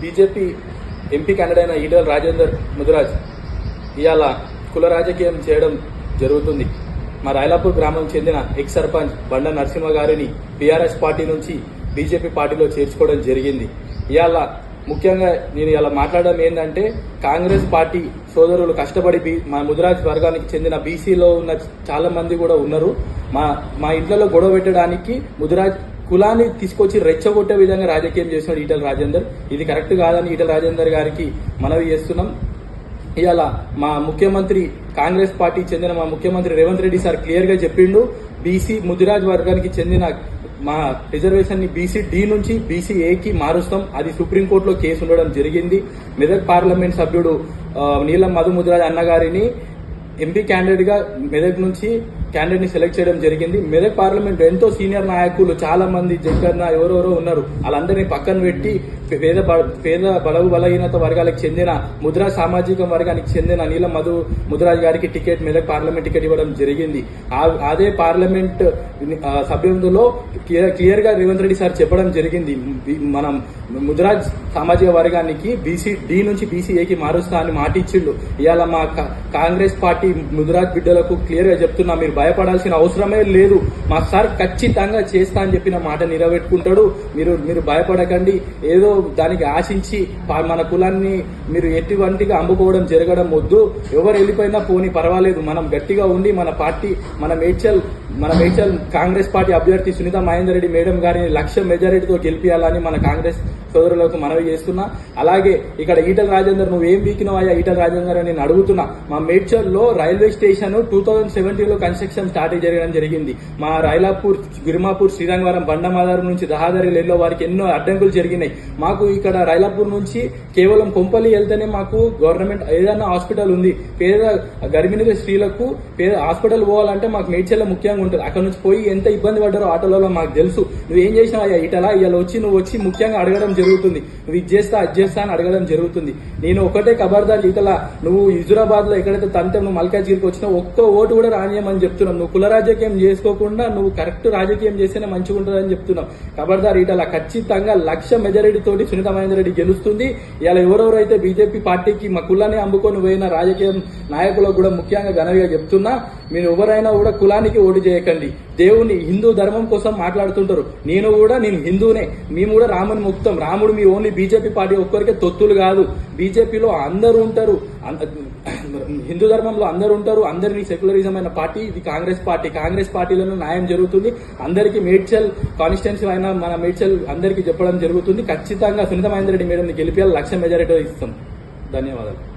BJP MP candidate అయిన ఈడల రాజేందర్ ముదిరాజ్ ఇవాళ కుల రాజకీయం చేయడం జరుగుతుంది. మా రాయలాపూర్ గ్రామం చెందిన ఎక్స్ సర్పంచ్ బండ నరసింహ గారిని బీఆర్ఎస్ పార్టీ నుంచి బీజేపీ పార్టీలో చేర్చుకోవడం జరిగింది. ఇవాళ ముఖ్యంగా నేను ఇలా మాట్లాడడం ఏంటంటే కాంగ్రెస్ పార్టీ సోదరులు కష్టపడి బీ- మా ముదిరాజ్ వర్గానికి చెందిన బీసీలో ఉన్న చాలా మంది కూడా ఉన్నారు. మా మా ఇంట్లో గొడవ పెట్టడానికి ముదిరాజ్ కులాన్ని తీసుకొచ్చి రెచ్చగొట్టే విధంగా రాజకీయం చేస్తున్నాడు ఈటల రాజేందర్. ఇది కరెక్ట్ కాదని ఈటల రాజేందర్ గారికి మనవి చేస్తున్నాం. ఇవాళ మా ముఖ్యమంత్రి కాంగ్రెస్ పార్టీ చెందిన మా ముఖ్యమంత్రి రేవంత్ రెడ్డి సార్ క్లియర్గా చెప్పిండు. బీసీ ముదిరాజ్ వర్గానికి చెందిన మా రిజర్వేషన్ని బీసీ డి నుంచి బీసీ ఏకి మారుస్తాం. అది సుప్రీంకోర్టులో కేసు ఉండడం జరిగింది. మెదక్ పార్లమెంట్ సభ్యుడు నీలం మధు ముదిరాజ్ అన్నగారిని ఎంపీ క్యాండిడేట్గా మెదక్ నుంచి క్యాండిడేట్ని సెలెక్ట్ చేయడం జరిగింది. మెదక్ పార్లమెంట్ ఎంతో సీనియర్ నాయకులు చాలా మంది జగన్న ఎవరెవరో ఉన్నారు. వాళ్ళందరినీ పక్కన పెట్టి పేద బ- పేద బలవు బలహీనత వర్గాలకు చెందిన ముద్రా సామాజిక వర్గానికి చెందిన నీల మధు ముద్రాజ్ గారికి టికెట్ మెదక్ పార్లమెంట్ టికెట్ ఇవ్వడం జరిగింది. అదే పార్లమెంట్ సభ్యులలో క్లియర్ క్లియర్గా రేవంత్ రెడ్డి సార్ చెప్పడం జరిగింది. మనం ముద్రాజ్ సామాజిక వర్గానికి బీసీ డి నుంచి బీసీఏకి మారుస్తా అని మాట ఇచ్చిండు. ఇవాళ మా కాంగ్రెస్ పార్టీ ముదురాజ్ బిడ్డలకు క్లియర్గా చెప్తున్నా మీరు భయపడాల్సిన అవసరమే లేదు. మా సార్ ఖచ్చితంగా చేస్తా అని చెప్పిన మాట నిలబెట్టుకుంటాడు. మీరు మీరు భయపడకండి. ఏదో దానికి ఆశించి మన కులాన్ని మీరు ఎటువంటిగా అమ్ముకోవడం జరగడం వద్దు. ఎవరు వెళ్ళిపోయినా పోని పర్వాలేదు. మనం గట్టిగా ఉండి మన పార్టీ మన మేడ్చల్ మన మేడ్చల్ కాంగ్రెస్ పార్టీ అభ్యర్థి సునీత మహేందర్ రెడ్డి మేడం గారిని లక్ష మెజారిటీతో గెలిపించాలని మన కాంగ్రెస్ సోదరులకు మనవి చేస్తున్నా. అలాగే ఇక్కడ ఈటల రాజేందర్ నువ్వు ఏం వీకినవయ్యా ఈటల రాజేందర్ అని నేను అడుగుతున్నా. మా మేడ్చల్లో రైల్వే స్టేషన్ టూ థౌజండ్ సెవెంటీలో కన్స్ట్రక్షన్ స్టార్ట్ జరగడం జరిగింది. మా రైలాపూర్ గిరిమాపూర్ శ్రీరంగవరం బండమాదారం నుంచి దహాదరి లేలో వారికి ఎన్నో అడ్డంకులు జరిగినాయి. మాకు ఇక్కడ రైలాపూర్ నుంచి కేవలం కొంపల్లి వెళ్తేనే మాకు గవర్నమెంట్ ఏదైనా హాస్పిటల్ ఉంది. పేద గర్భిణీ స్త్రీలకు పేద హాస్పిటల్ పోవాలంటే మాకు మేడ్చల్ ముఖ్యంగా ఉంటుంది. అక్కడ నుంచి పోయి ఎంత ఇబ్బంది పడ్డారో ఆటోలలో మాకు తెలుసు. నువ్వు ఏం చేసినావు అయ్యా ఇటలా ఇలా వచ్చి నువ్వు వచ్చి ముఖ్యంగా అడగడం జరుగుతుంది. నువ్వు ఇది చేస్తా అది చేస్తా అని అడగడం జరుగుతుంది. నేను ఒకటే ఖబర్దార్ ఇతల నువ్వు హుజురాబాద్లో ఎక్కడైతే తంతే నువ్వు మల్కాజ్గిరికి వచ్చినా ఒక్క ఓటు కూడా రానియమని చెప్తున్నాం నువ్వు కుల రాజకీయం చేసుకోకుండా నువ్వు కరెక్ట్ రాజకీయం చేస్తేనే మంచిగా ఉంటుందని చెప్తున్నాం ఖబర్దార్ ఇటలా ఖచ్చితంగా లక్ష మెజారిటీ తోటి సునీత మహేందర్ రెడ్డి గెలుస్తుంది. ఇలా ఎవరెవరైతే బీజేపీ పార్టీకి మా కులాన్ని అమ్ముకొని పోయిన రాజకీయ నాయకులకు కూడా ముఖ్యంగా ఘనంగా చెప్తున్నా మీరు ఎవరైనా కూడా కులానికి ఓటు చేయకండి. దేవుని హిందూ ధర్మం కోసం మాట్లాడుతుంటారు. నేను కూడా నేను హిందూనే. మేము కూడా రాముని ముక్తం. రాముడు మీ ఓన్లీ బీజేపీ పార్టీ ఒక్కరికే తొత్తులు కాదు. బీజేపీలో అందరూ ఉంటారు. హిందూ ధర్మంలో అందరూ ఉంటారు. అందరినీ సెక్యులరిజం అయిన పార్టీ ఇది కాంగ్రెస్ పార్టీ. కాంగ్రెస్ పార్టీలోనూ న్యాయం జరుగుతుంది. అందరికీ మేడ్చల్ కాన్స్టిట్యున్సీ అయినా మన మేడ్చల్ అందరికీ చెప్పడం జరుగుతుంది. ఖచ్చితంగా సునీత మహేందర్ రెడ్డి మేడంని గెలిపేయాలి. లక్ష మెజారిటీ ఇస్తాం. ధన్యవాదాలు.